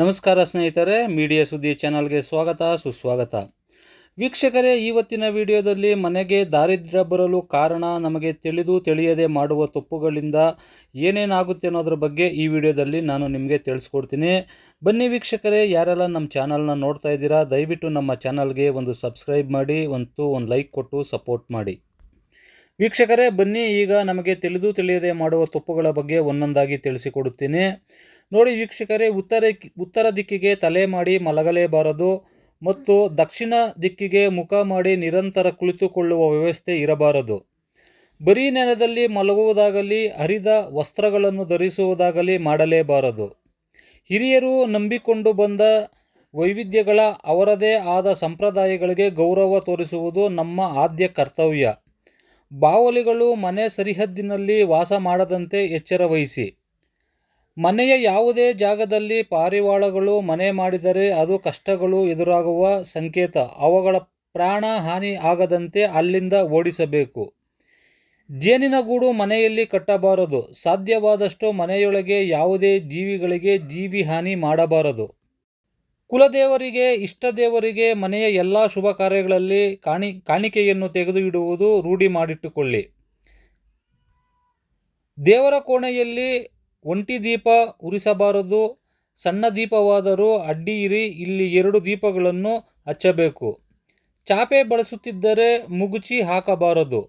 ನಮಸ್ಕಾರ ಸ್ನೇಹಿತರೆ, ಮೀಡಿಯಾ ಸುದ್ದಿ ಚಾನಲ್ಗೆ ಸ್ವಾಗತ, ಸುಸ್ವಾಗತ. ವೀಕ್ಷಕರೇ, ಇವತ್ತಿನ ವಿಡಿಯೋದಲ್ಲಿ ಮನೆಗೆ ದಾರಿದ್ರ್ಯ ಬರಲು ಕಾರಣ ನಮಗೆ ತಿಳಿದು ತಿಳಿಯದೆ ಮಾಡುವ ತಪ್ಪುಗಳಿಂದ ಏನೇನಾಗುತ್ತೆ ಅನ್ನೋದ್ರ ಬಗ್ಗೆ ಈ ವಿಡಿಯೋದಲ್ಲಿ ನಾನು ನಿಮಗೆ ತಿಳಿಸ್ಕೊಡ್ತೀನಿ. ಬನ್ನಿ ವೀಕ್ಷಕರೇ, ಯಾರೆಲ್ಲ ನಮ್ಮ ಚಾನಲ್ನ ನೋಡ್ತಾ ಇದ್ದೀರಾ, ದಯವಿಟ್ಟು ನಮ್ಮ ಚಾನಲ್ಗೆ ಒಂದು ಸಬ್ಸ್ಕ್ರೈಬ್ ಮಾಡಿ, ಒಂದು ಒಂದು ಲೈಕ್ ಕೊಟ್ಟು ಸಪೋರ್ಟ್ ಮಾಡಿ. ವೀಕ್ಷಕರೇ, ಬನ್ನಿ ಈಗ ನಮಗೆ ತಿಳಿದು ತಿಳಿಯದೆ ಮಾಡುವ ತಪ್ಪುಗಳ ಬಗ್ಗೆ ಒಂದೊಂದಾಗಿ ತಿಳಿಸಿಕೊಡುತ್ತೇನೆ. ನೋಡಿ ವೀಕ್ಷಕರೇ, ಉತ್ತರ ಉತ್ತರ ದಿಕ್ಕಿಗೆ ತಲೆ ಮಾಡಿ ಮಲಗಲೇಬಾರದು ಮತ್ತು ದಕ್ಷಿಣ ದಿಕ್ಕಿಗೆ ಮುಖ ಮಾಡಿ ನಿರಂತರ ಕುಳಿತುಕೊಳ್ಳುವ ವ್ಯವಸ್ಥೆ ಇರಬಾರದು. ಬರೀ ನೆಲದಲ್ಲಿ ಮಲಗುವುದಾಗಲಿ, ಹರಿದ ವಸ್ತ್ರಗಳನ್ನು ಧರಿಸುವುದಾಗಲಿ ಮಾಡಲೇಬಾರದು. ಹಿರಿಯರು ನಂಬಿಕೊಂಡು ಬಂದ ವೈವಿಧ್ಯಗಳ ಅವರದೇ ಆದ ಸಂಪ್ರದಾಯಗಳಿಗೆ ಗೌರವ ತೋರಿಸುವುದು ನಮ್ಮ ಆದ್ಯ ಕರ್ತವ್ಯ. ಬಾವಲಿಗಳು ಮನೆ ಸರಿಹದ್ದಿನಲ್ಲಿ ವಾಸ ಮಾಡದಂತೆ ಎಚ್ಚರ ವಹಿಸಿ. ಮನೆಯ ಯಾವುದೇ ಜಾಗದಲ್ಲಿ ಪಾರಿವಾಳಗಳು ಮನೆ ಮಾಡಿದರೆ ಅದು ಕಷ್ಟಗಳು ಎದುರಾಗುವ ಸಂಕೇತ. ಅವುಗಳ ಪ್ರಾಣ ಹಾನಿ ಆಗದಂತೆ ಅಲ್ಲಿಂದ ಓಡಿಸಬೇಕು. ಜೇನಿನ ಗೂಡು ಮನೆಯಲ್ಲಿ ಕಟ್ಟಬಾರದು. ಸಾಧ್ಯವಾದಷ್ಟು ಮನೆಯೊಳಗೆ ಯಾವುದೇ ಜೀವಿಗಳಿಗೆ ಜೀವಿ ಹಾನಿ ಮಾಡಬಾರದು. ಕುಲದೇವರಿಗೆ, ಇಷ್ಟದೇವರಿಗೆ ಮನೆಯ ಎಲ್ಲ ಶುಭ ಕಾರ್ಯಗಳಲ್ಲಿ ಕಾಣಿ, ಕಾಣಿಕೆಯನ್ನು ತೆಗೆದು ಇಡುವುದು ರೂಢಿ ಮಾಡಿಟ್ಟುಕೊಳ್ಳಿ. ದೇವರ ಕೋಣೆಯಲ್ಲಿ ಒಂಟಿ ದೀಪ ಉರಿಸಬಾರದು, ಸಣ್ಣ ದೀಪವಾದರೂ ಅಡ್ಡಿಯಿರಿ ಇಲ್ಲಿ ಎರಡು ದೀಪಗಳನ್ನು ಹಚ್ಚಬೇಕು. ಚಾಪೆ ಬಳಸುತ್ತಿದ್ದರೆ ಮುಗುಚಿ ಹಾಕಬಾರದು.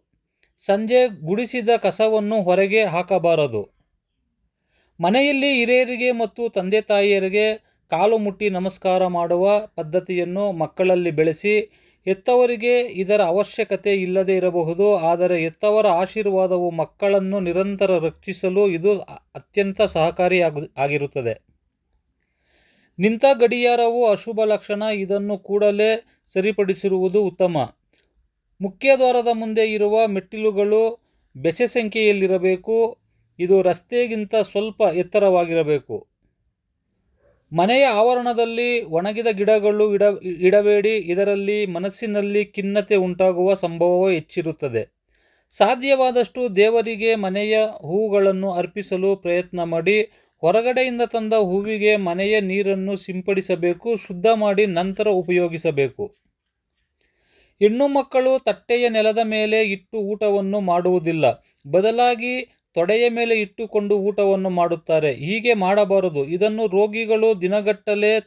ಸಂಜೆ ಗುಡಿಸಿದ ಕಸವನ್ನು ಹೊರಗೆ ಹಾಕಬಾರದು. ಮನೆಯಲ್ಲಿ ಹಿರಿಯರಿಗೆ ಮತ್ತು ತಂದೆ ತಾಯಿಯರಿಗೆ ಕಾಲು ಮುಟ್ಟಿ ನಮಸ್ಕಾರ ಮಾಡುವ ಪದ್ಧತಿಯನ್ನು ಮಕ್ಕಳಲ್ಲಿ ಬೆಳೆಸಿ ಹೆತ್ತವರಿಗೆ ಇದರ ಅವಶ್ಯಕತೆ ಇಲ್ಲದೇ ಇರಬಹುದು, ಆದರೆ ಹೆತ್ತವರ ಆಶೀರ್ವಾದವು ಮಕ್ಕಳನ್ನು ನಿರಂತರ ರಕ್ಷಿಸಲು ಇದು ಅತ್ಯಂತ ಸಹಕಾರಿಯಾಗು ಆಗಿರುತ್ತದೆ. ನಿಂತ ಗಡಿಯಾರವು ಅಶುಭ ಲಕ್ಷಣ, ಇದನ್ನು ಕೂಡಲೇ ಸರಿಪಡಿಸಿರುವುದು ಉತ್ತಮ. ಮುಖ್ಯ ದ್ವಾರದ ಮುಂದೆ ಇರುವ ಮೆಟ್ಟಿಲುಗಳು ಬೆಸೆ ಸಂಖ್ಯೆಯಲ್ಲಿರಬೇಕು ಇದು ರಸ್ತೆಗಿಂತ ಸ್ವಲ್ಪ ಎತ್ತರವಾಗಿರಬೇಕು. ಮನೆಯ ಆವರಣದಲ್ಲಿ ಒಣಗಿದ ಗಿಡಗಳು ಇಡ, ಇಡಬೇಡಿ, ಇದರಲ್ಲಿ ಮನಸ್ಸಿನಲ್ಲಿ ಖಿನ್ನತೆ ಉಂಟಾಗುವ ಸಂಭವವೂ ಹೆಚ್ಚಿರುತ್ತದೆ. ಸಾಧ್ಯವಾದಷ್ಟು ದೇವರಿಗೆ ಮನೆಯ ಹೂಗಳನ್ನು ಅರ್ಪಿಸಲು ಪ್ರಯತ್ನ ಮಾಡಿ, ಹೊರಗಡೆಯಿಂದ ತಂದ ಹೂವಿಗೆ ಮನೆಯ ನೀರನ್ನು ಸಿಂಪಡಿಸಬೇಕು, ಶುದ್ಧ ಮಾಡಿ ನಂತರ ಉಪಯೋಗಿಸಬೇಕು. ಹೆಣ್ಣು ಮಕ್ಕಳು ತಟ್ಟೆಯ ನೆಲದ ಮೇಲೆ ಇಟ್ಟು ಊಟವನ್ನು ಮಾಡುವುದಿಲ್ಲ. ಬದಲಾಗಿ ತೊಡೆಯ ಮೇಲೆ ಇಟ್ಟುಕೊಂಡು ಊಟವನ್ನು ಮಾಡುತ್ತಾರೆ. ಹೀಗೆ ಮಾಡಬಾರದು. ಇದನ್ನು ರೋಗಿಗಳು ದಿನಗಟ್ಟಲೆ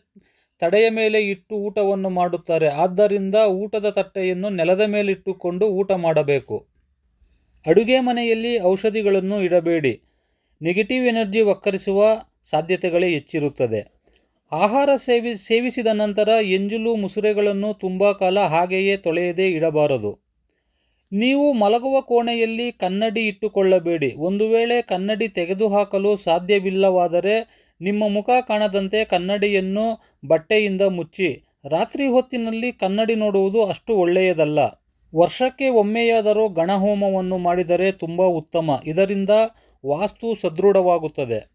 ತಡೆಯ ಮೇಲೆ ಇಟ್ಟು ಊಟವನ್ನು ಮಾಡುತ್ತಾರೆ. ಆದ್ದರಿಂದ ಊಟದ ತಟ್ಟೆಯನ್ನು ನೆಲದ ಮೇಲೆ ಇಟ್ಟುಕೊಂಡು ಊಟ ಮಾಡಬೇಕು. ಅಡುಗೆ ಮನೆಯಲ್ಲಿ ಔಷಧಿಗಳನ್ನು ಇಡಬೇಡಿ. ನೆಗೆಟಿವ್ ಎನರ್ಜಿ ಒಕ್ಕರಿಸುವ ಸಾಧ್ಯತೆಗಳೇ ಹೆಚ್ಚಿರುತ್ತದೆ. ಆಹಾರ ಸೇವಿ, ಸೇವಿಸಿದ ನಂತರ ಎಂಜಲು, ಮುಸುರೆಗಳನ್ನು ತುಂಬ ಕಾಲ ಹಾಗೆಯೇ ತೊಳೆಯದೇ ಇಡಬಾರದು. ನೀವು ಮಲಗುವ ಕೋಣೆಯಲ್ಲಿ ಕನ್ನಡಿ ಇಟ್ಟುಕೊಳ್ಳಬೇಡಿ. ಒಂದು ವೇಳೆ ಕನ್ನಡಿ ತೆಗೆದುಹಾಕಲು ಸಾಧ್ಯವಿಲ್ಲವಾದರೆ ನಿಮ್ಮ ಮುಖ ಕಾಣದಂತೆ ಕನ್ನಡಿಯನ್ನು ಬಟ್ಟೆಯಿಂದ ಮುಚ್ಚಿ. ರಾತ್ರಿ ಹೊತ್ತಿನಲ್ಲಿ ಕನ್ನಡಿ ನೋಡುವುದು ಅಷ್ಟು ಒಳ್ಳೆಯದಲ್ಲ. ವರ್ಷಕ್ಕೆ ಒಮ್ಮೆಯಾದರೂ ಗಣಹೋಮವನ್ನು ಮಾಡಿದರೆ ತುಂಬ ಉತ್ತಮ. ಇದರಿಂದ ವಾಸ್ತು ಸದೃಢವಾಗುತ್ತದೆ.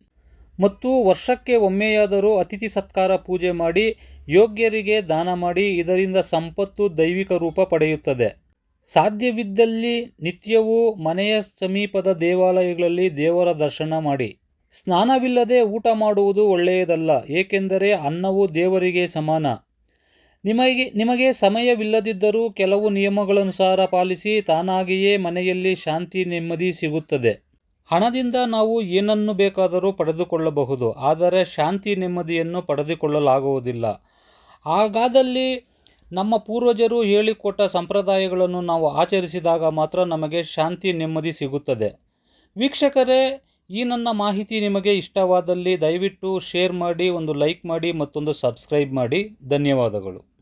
ಮತ್ತು ವರ್ಷಕ್ಕೆ ಒಮ್ಮೆಯಾದರೂ ಅತಿಥಿ ಸತ್ಕಾರ ಪೂಜೆ ಮಾಡಿ ಯೋಗ್ಯರಿಗೆ ದಾನ ಮಾಡಿ. ಇದರಿಂದ ಸಂಪತ್ತು ದೈವಿಕ ರೂಪ ಪಡೆಯುತ್ತದೆ. ಸಾಧ್ಯವಿದ್ದಲ್ಲಿ ನಿತ್ಯವೂ ಮನೆಯ ಸಮೀಪದ ದೇವಾಲಯಗಳಲ್ಲಿ ದೇವರ ದರ್ಶನ ಮಾಡಿ. ಸ್ನಾನವಿಲ್ಲದೆ ಊಟ ಮಾಡುವುದು ಒಳ್ಳೆಯದಲ್ಲ, ಏಕೆಂದರೆ ಅನ್ನವು ದೇವರಿಗೆ ಸಮಾನ. ನಿಮಗೆ ನಿಮಗೆ ಸಮಯವಿಲ್ಲದಿದ್ದರೂ ಕೆಲವು ನಿಯಮಗಳನುಸಾರ ಪಾಲಿಸಿ ತಾನಾಗಿಯೇ ಮನೆಯಲ್ಲಿ ಶಾಂತಿ ನೆಮ್ಮದಿ ಸಿಗುತ್ತದೆ. ಹಣದಿಂದ ನಾವು ಏನನ್ನು ಬೇಕಾದರೂ ಪಡೆದುಕೊಳ್ಳಬಹುದು, ಆದರೆ ಶಾಂತಿ ನೆಮ್ಮದಿಯನ್ನು ಪಡೆದುಕೊಳ್ಳಲಾಗುವುದಿಲ್ಲ. ಹಾಗಾದಲ್ಲಿ ನಮ್ಮ ಪೂರ್ವಜರು ಹೇಳಿಕೊಟ್ಟ ಸಂಪ್ರದಾಯಗಳನ್ನು ನಾವು ಆಚರಿಸಿದಾಗ ಮಾತ್ರ ನಮಗೆ ಶಾಂತಿ ನೆಮ್ಮದಿ ಸಿಗುತ್ತದೆ. ವೀಕ್ಷಕರೇ, ಈ ನನ್ನ ಮಾಹಿತಿ ನಿಮಗೆ ಇಷ್ಟವಾದಲ್ಲಿ ದಯವಿಟ್ಟು ಶೇರ್ ಮಾಡಿ, ಒಂದು ಲೈಕ್ ಮಾಡಿ, ಮತ್ತೊಂದು ಸಬ್ಸ್ಕ್ರೈಬ್ ಮಾಡಿ. ಧನ್ಯವಾದಗಳು.